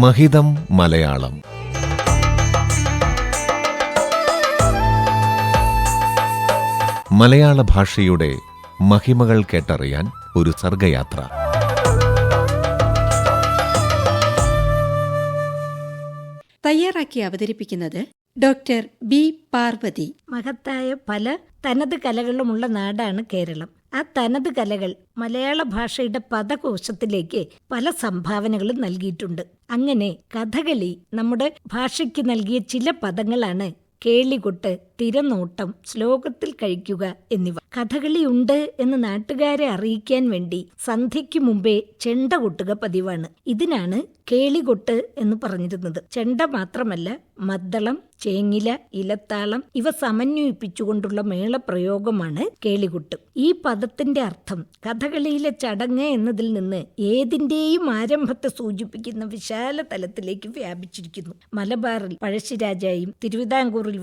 മഹിതം മലയാളം. മലയാള ഭാഷയുടെ മഹിമകൾ കേട്ടറിയാൻ ഒരു സർഗയാത്ര. തയ്യാറാക്കി അവതരിപ്പിക്കുന്നത് ഡോക്ടർ ബി പാർവതി. മഹത്തായ പല തനത് കലകളുമുള്ള നാടാണ് കേരളം. ആ തനത് കലകൾ മലയാള ഭാഷയുടെ പദകോശത്തിലേക്ക് പല സംഭാവനകളും നൽകിയിട്ടുണ്ട്. അങ്ങനെ കഥകളി നമ്മുടെ ഭാഷയ്ക്ക് നൽകിയ ചില പദങ്ങളാണ് കേളികൊട്ട് തിരനോട്ടം ശ്ലോകത്തിൽ കഴിക്കുക എന്നിവ. കഥകളി ഉണ്ട് എന്ന് നാട്ടുകാരെ അറിയിക്കാൻ വേണ്ടി സന്ധ്യയ്ക്ക് മുമ്പേ ചെണ്ട കൊട്ടുക പതിവാണ്. ഇതിനാണ് കേളികൊട്ട് എന്ന് പറഞ്ഞിരുന്നത്. ചെണ്ട മാത്രമല്ല മദ്ദളം ചേങ്ങില ഇലത്താളം ഇവ സമന്വയിപ്പിച്ചുകൊണ്ടുള്ള മേളപ്രയോഗമാണ് കേളികൊട്ട്. ഈ പദത്തിന്റെ അർത്ഥം കഥകളിയിലെ ചടങ്ങ് എന്നതിൽ നിന്ന് ഏതിന്റെയും ആരംഭത്തെ സൂചിപ്പിക്കുന്ന വിശാല തലത്തിലേക്ക് വ്യാപിച്ചിരിക്കുന്നു. മലബാറിൽ പഴശ്ശിരാജായും തിരുവിതാംകൂറിൽ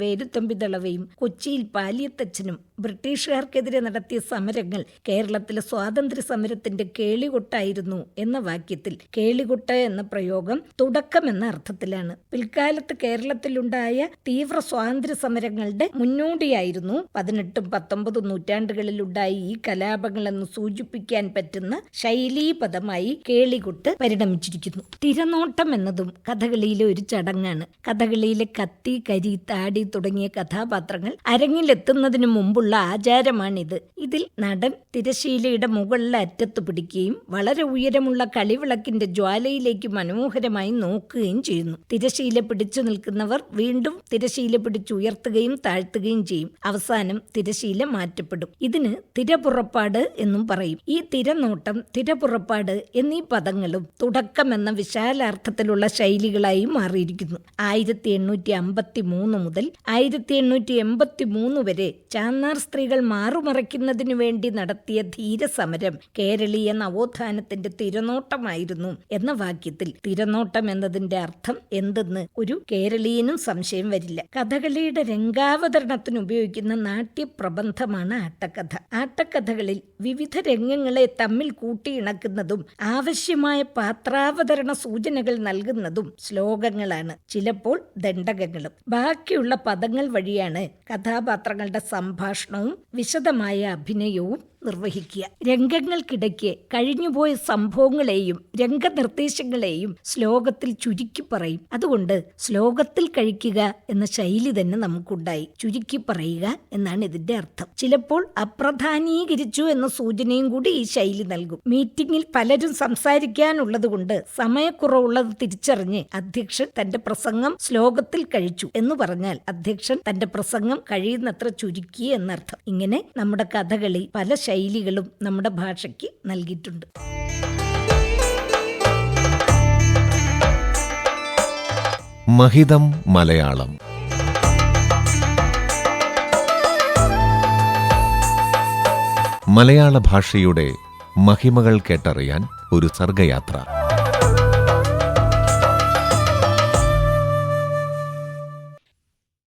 വേലുത്തമ്പിതളവയും കൊച്ചിയിൽ പാലിയത്തച്ഛനും ബ്രിട്ടീഷുകാർക്കെതിരെ നടത്തിയ സമരങ്ങൾ കേരളത്തിലെ സ്വാതന്ത്ര്യ സമരത്തിന്റെ കേളികൊട്ടായിരുന്നു എന്ന വാക്യത്തിൽ കേളികൊട്ട എന്ന പ്രയോഗം തുടക്കം എന്ന അർത്ഥത്തിലാണ്. പിൽക്കാലത്ത് കേരളത്തിലുണ്ടായ തീവ്ര സ്വാതന്ത്ര്യ സമരങ്ങളുടെ മുന്നോടിയായിരുന്നു പതിനെട്ടും പത്തൊമ്പതും നൂറ്റാണ്ടുകളിൽ ഉണ്ടായ ഈ കലാപങ്ങളെന്ന് സൂചിപ്പിക്കാൻ പറ്റുന്ന ശൈലീപദമായി കേളികൊട്ട് പരിണമിച്ചിരിക്കുന്നു. തിരനോട്ടം എന്നതും കഥകളിയിലെ ഒരു ചടങ്ങാണ്. കഥകളിയിലെ കത്തി കരി താടി തുടങ്ങിയ കഥാപാത്രങ്ങൾ അരങ്ങിലെത്തുന്നതിനു മുമ്പുള്ള ആചാരമാണിത്. ഇതിൽ നടൻ തിരശീലയുടെ മുകളിലെ അറ്റത്ത് പിടിക്കുകയും വളരെ ഉയരമുള്ള കളിവിളക്കിന്റെ ജ്വാലയിലേക്ക് മനോഹരമായി നോക്കുകയും ചെയ്യുന്നു. തിരശീല പിടിച്ചു നിൽക്കുന്നവർ വീണ്ടും തിരശീല പിടിച്ചുയർത്തുകയും താഴ്ത്തുകയും ചെയ്യും. അവസാനം തിരശീല മാറ്റപ്പെടും. ഇതിന് തിരപുറപ്പാട് എന്നും പറയും. ഈ തിരനോട്ടം തിരപുറപ്പാട് എന്നീ പദങ്ങളും തുടക്കം എന്ന വിശാലാർത്ഥത്തിലുള്ള ശൈലികളായി മാറിയിരിക്കുന്നു. ആയിരത്തി എണ്ണൂറ്റി അമ്പത്തി മൂന്ന് മുതൽ ആയിരത്തി എണ്ണൂറ്റി എൺപത്തി മൂന്ന് വരെ ചാന്നാർ സ്ത്രീകൾ മാറുമറയ്ക്കുന്നതിനു വേണ്ടി നടത്തിയ ധീരസമരം കേരളീയ നവോത്ഥാനത്തിന്റെ തിരനോട്ടമായിരുന്നു എന്ന വാക്യത്തിൽ തിരനോട്ടം എന്നതിന്റെ അർത്ഥം എന്തെന്ന് ഒരു കേരളീയനും സംശയം വരില്ല. കഥകളിയുടെ രംഗാവതരണത്തിന് ഉപയോഗിക്കുന്ന നാട്യപ്രബന്ധമാണ് ആട്ടക്കഥ. ആട്ടക്കഥകളിൽ വിവിധ രംഗങ്ങളെ തമ്മിൽ കൂട്ടിയിണക്കുന്നതും ആവശ്യമായ പാത്രാവതരണ സൂചനകൾ നൽകുന്നതും ശ്ലോകങ്ങളാണ്. ചിലപ്പോൾ ദണ്ഡകങ്ങളും. ബാക്കിയുള്ള പദങ്ങൾ വഴിയാണ് കഥാപാത്രങ്ങളുടെ സംഭാഷണവും വിശദമായ അഭിനയവും നിർവഹിക്കുക. രംഗങ്ങൾക്കിടയ്ക്ക് കഴിഞ്ഞുപോയ സംഭവങ്ങളെയും രംഗനിർദ്ദേശങ്ങളെയും ശ്ലോകത്തിൽ ചുരുക്കി പറയും. അതുകൊണ്ട് ശ്ലോകത്തിൽ കഴിക്കുക എന്ന ശൈലി തന്നെ നമുക്കുണ്ടായി. ചുരുക്കി പറയുക എന്നാണ് ഇതിന്റെ അർത്ഥം. ചിലപ്പോൾ അപ്രധാനീകരിച്ചു എന്ന സൂചനയും കൂടി ഈ ശൈലി നൽകും. മീറ്റിംഗിൽ പലരും സംസാരിക്കാനുള്ളത് കൊണ്ട് സമയക്കുറവുള്ളത് തിരിച്ചറിഞ്ഞ് അധ്യക്ഷൻ തന്റെ പ്രസംഗം ശ്ലോകത്തിൽ കഴിച്ചു എന്ന് പറഞ്ഞാൽ അധ്യക്ഷൻ തന്റെ പ്രസംഗം കഴിയുന്നത്ര ചുരുക്കി എന്നർത്ഥം. ഇങ്ങനെ നമ്മുടെ കഥകളി പല ശൈലികളും നമ്മുടെ ഭാഷയ്ക്ക് നൽകിയിട്ടുണ്ട്. മഹിതം മലയാളം. മലയാള ഭാഷയുടെ മഹിമകൾ കേട്ടറിയാൻ ഒരു സർഗയാത്ര.